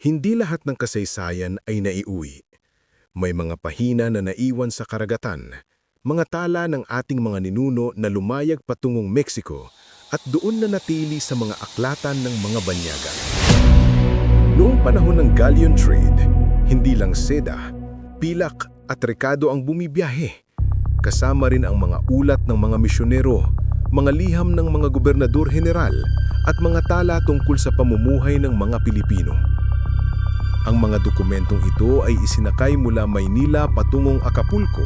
Hindi lahat ng kasaysayan ay naiuwi. May mga pahina na naiwan sa karagatan, mga tala ng ating mga ninuno na lumayag patungong Mexico at doon na natili sa mga aklatan ng mga banyaga. Noong panahon ng galleon trade, hindi lang seda, pilak at rekado ang bumibiyahe. Kasama rin ang mga ulat ng mga misyonero, mga liham ng mga gobernador-general at mga tala tungkol sa pamumuhay ng mga Pilipino. Ang mga dokumentong ito ay isinakay mula Maynila patungong Acapulco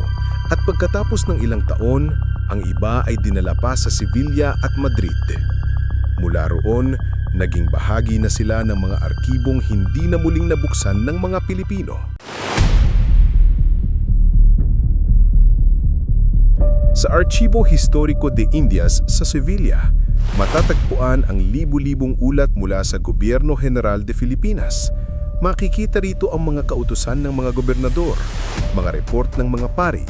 at pagkatapos ng ilang taon, ang iba ay dinala pa sa Sevilla at Madrid. Mula roon, naging bahagi na sila ng mga arkibong hindi na muling nabuksan ng mga Pilipino. Sa Archivo Historico de Indias sa Sevilla, matatagpuan ang libu-libong ulat mula sa Gobyerno General de Filipinas. Makikita rito ang mga kautusan ng mga gobernador, mga report ng mga pari,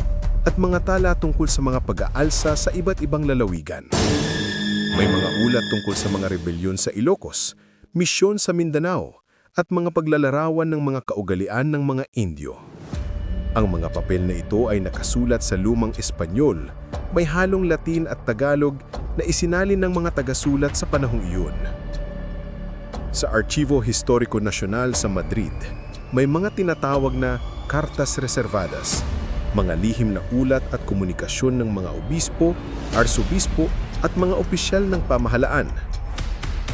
at mga tala tungkol sa mga pag-aalsa sa iba't ibang lalawigan. May mga ulat tungkol sa mga rebelyon sa Ilocos, misyon sa Mindanao, at mga paglalarawan ng mga kaugalian ng mga Indio. Ang mga papel na ito ay nakasulat sa lumang Espanyol, may halong Latin at Tagalog na isinalin ng mga tagasulat sa panahong iyon. Sa Archivo Historico Nacional sa Madrid, may mga tinatawag na Cartas Reservadas, mga lihim na ulat at komunikasyon ng mga obispo, arsobispo at mga opisyal ng pamahalaan.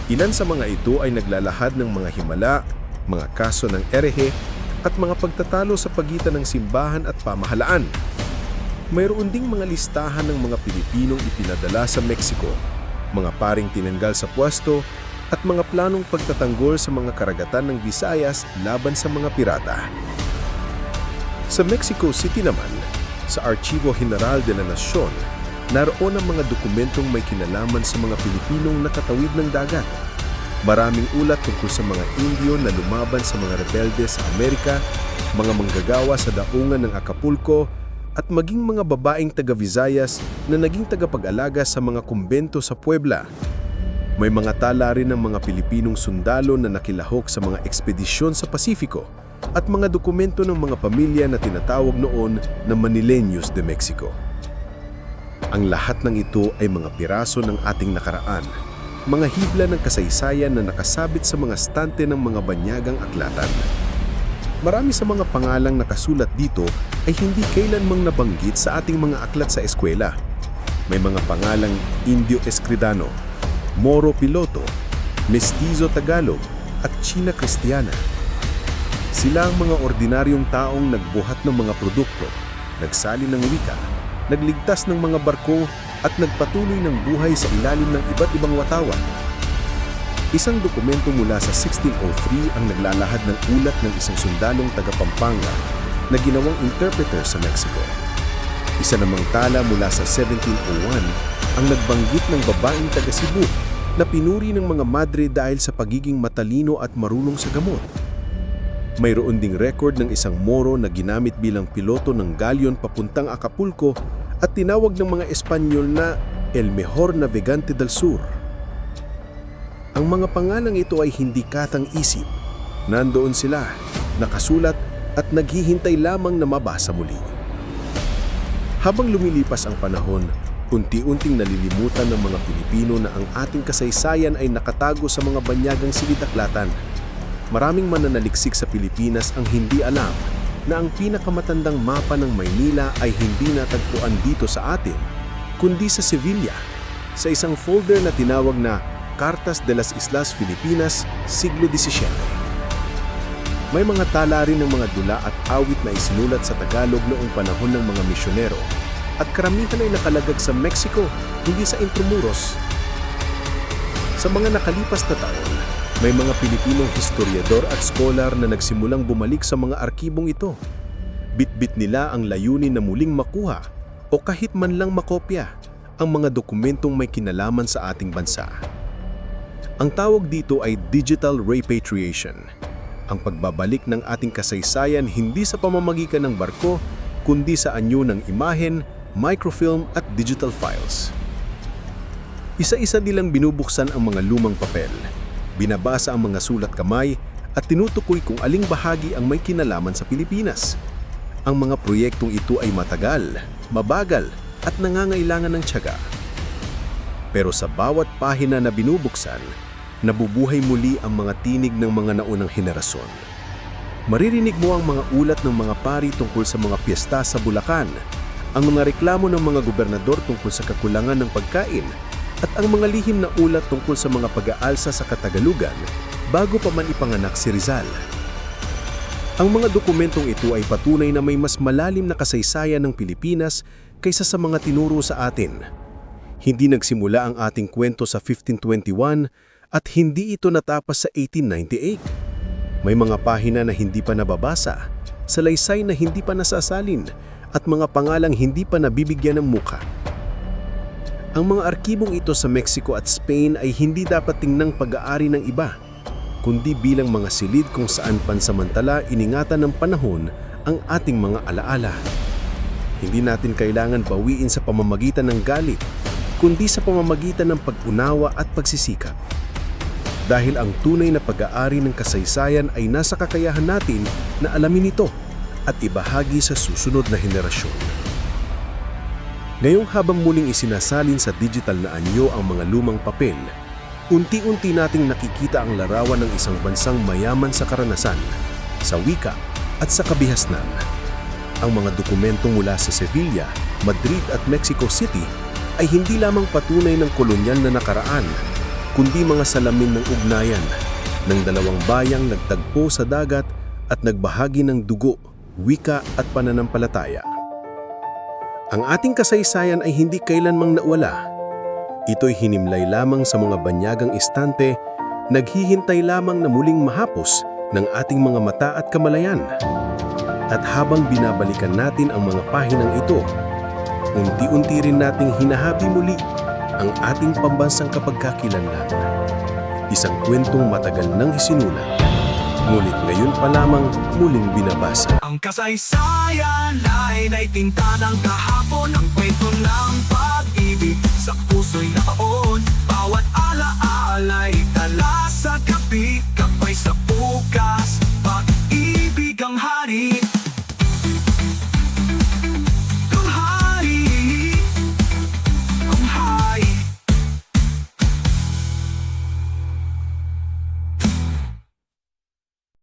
Ilan sa mga ito ay naglalahad ng mga himala, mga kaso ng erehe at mga pagtatalo sa pagitan ng simbahan at pamahalaan. Mayroon ding mga listahan ng mga Pilipinong ipinadala sa Mexico, mga paring tinanggal sa pwesto at mga planong pagtatanggol sa mga karagatan ng Visayas laban sa mga pirata. Sa Mexico City naman, sa Archivo General de la Nacion, naroon ang mga dokumentong may kinalaman sa mga Pilipinong nakatawid ng dagat. Maraming ulat tungkol sa mga Indio na lumaban sa mga rebelde sa Amerika, mga manggagawa sa daungan ng Acapulco, at maging mga babaeng taga-Visayas na naging tagapag-alaga sa mga kumbento sa Puebla. May mga tala rin ng mga Pilipinong sundalo na nakilahok sa mga ekspedisyon sa Pasifiko at mga dokumento ng mga pamilya na tinatawag noon na Manileños de Mexico. Ang lahat ng ito ay mga piraso ng ating nakaraan, mga hibla ng kasaysayan na nakasabit sa mga stante ng mga banyagang aklatan. Marami sa mga pangalang nakasulat dito ay hindi kailanmang nabanggit sa ating mga aklat sa eskwela. May mga pangalang Indio Escridano, Moro Piloto, Mestizo Tagalog at China Kristiyana. Sila ang mga ordinaryong taong nagbuhat ng mga produkto, nagsali ng wika, nagligtas ng mga barko at nagpatuloy ng buhay sa ilalim ng iba't ibang watawan. Isang dokumento mula sa 1603 ang naglalahad ng ulat ng isang sundalong taga Pampanga na ginawang interpreter sa Mexico. Isa namang tala mula sa 1701 ang nagbanggit ng babaeng taga Cebu na pinuri ng mga madre dahil sa pagiging matalino at marunong sa gamot. Mayroon ding record ng isang Moro na ginamit bilang piloto ng galyon papuntang Acapulco at tinawag ng mga Espanyol na El Mejor Navegante del Sur. Ang mga pangalang ito ay hindi katang isip. Nandoon sila, nakasulat at naghihintay lamang na mabasa muli. Habang lumilipas ang panahon, unti-unting nalilimutan ng mga Pilipino na ang ating kasaysayan ay nakatago sa mga banyagang silid-aklatan. Maraming mananaliksik sa Pilipinas ang hindi alam na ang pinakamatandang mapa ng Maynila ay hindi natagpuan dito sa atin, kundi sa Sevilla, sa isang folder na tinawag na Cartas de las Islas Filipinas, siglo XVII. May mga tala rin ng mga dula at awit na isinulat sa Tagalog noong panahon ng mga misyonero at karamihan ay nakalagag sa Mexico, hindi sa Intramuros. Sa mga nakalipas na taon, may mga Pilipinong historiador at scholar na nagsimulang bumalik sa mga arkibong ito. Bitbit nila ang layunin na muling makuha o kahit man lang makopya ang mga dokumentong may kinalaman sa ating bansa. Ang tawag dito ay digital repatriation, ang pagbabalik ng ating kasaysayan hindi sa pamamagitan ng barko, kundi sa anyo ng imahen, microfilm at digital files. Isa-isa nilang binubuksan ang mga lumang papel, binabasa ang mga sulat kamay at tinutukoy kung aling bahagi ang may kinalaman sa Pilipinas. Ang mga proyektong ito ay matagal, mabagal at nangangailangan ng tiyaga. Pero sa bawat pahina na binubuksan, nabubuhay muli ang mga tinig ng mga naunang henerasyon. Maririnig mo ang mga ulat ng mga pari tungkol sa mga piyesta sa Bulacan, ang mga reklamo ng mga gobernador tungkol sa kakulangan ng pagkain, at ang mga lihim na ulat tungkol sa mga pag-aalsa sa Katagalugan bago pa man ipanganak si Rizal. Ang mga dokumentong ito ay patunay na may mas malalim na kasaysayan ng Pilipinas kaysa sa mga tinuro sa atin. Hindi nagsimula ang ating kwento sa 1521 at hindi ito natapos sa 1898. May mga pahina na hindi pa nababasa, salaysay na hindi pa nasasalin, at mga pangalang hindi pa nabibigyan ng muka. Ang mga arkibong ito sa Mexico at Spain ay hindi dapat tingnang pag-aari ng iba, kundi bilang mga silid kung saan pansamantala iningatan ng panahon ang ating mga alaala. Hindi natin kailangan bawiin sa pamamagitan ng galit, kundi sa pamamagitan ng pag-unawa at pagsisikap. Dahil ang tunay na pag-aari ng kasaysayan ay nasa kakayahan natin na alamin ito at ibahagi sa susunod na henerasyon. Ngayong habang muling isinasalin sa digital na anyo ang mga lumang papel, unti-unti nating nakikita ang larawan ng isang bansang mayaman sa karanasan, sa wika at sa kabihasnan. Ang mga dokumento mula sa Sevilla, Madrid at Mexico City ay hindi lamang patunay ng kolonyal na nakaraan, kundi mga salamin ng ugnayan ng dalawang bayang nagtagpo sa dagat at nagbahagi ng dugo, wika at pananampalataya. Ang ating kasaysayan ay hindi kailanmang nawala. Ito'y hinimlay lamang sa mga banyagang istante, naghihintay lamang na muling mahapos ng ating mga mata at kamalayan. At habang binabalikan natin ang mga pahinang ito, unti-unti rin nating hinahabi muli ang ating pambansang kapagkakilanlan. Isang kwentong matagal nang isinulat, Ngunit ngayon pa lamang muling binabasa. Ang kasaysayan ay naitinta ng kahapon Ang kwento ng pag-ibig sa puso'y nakaon Bawat alaala ay tala sa kapit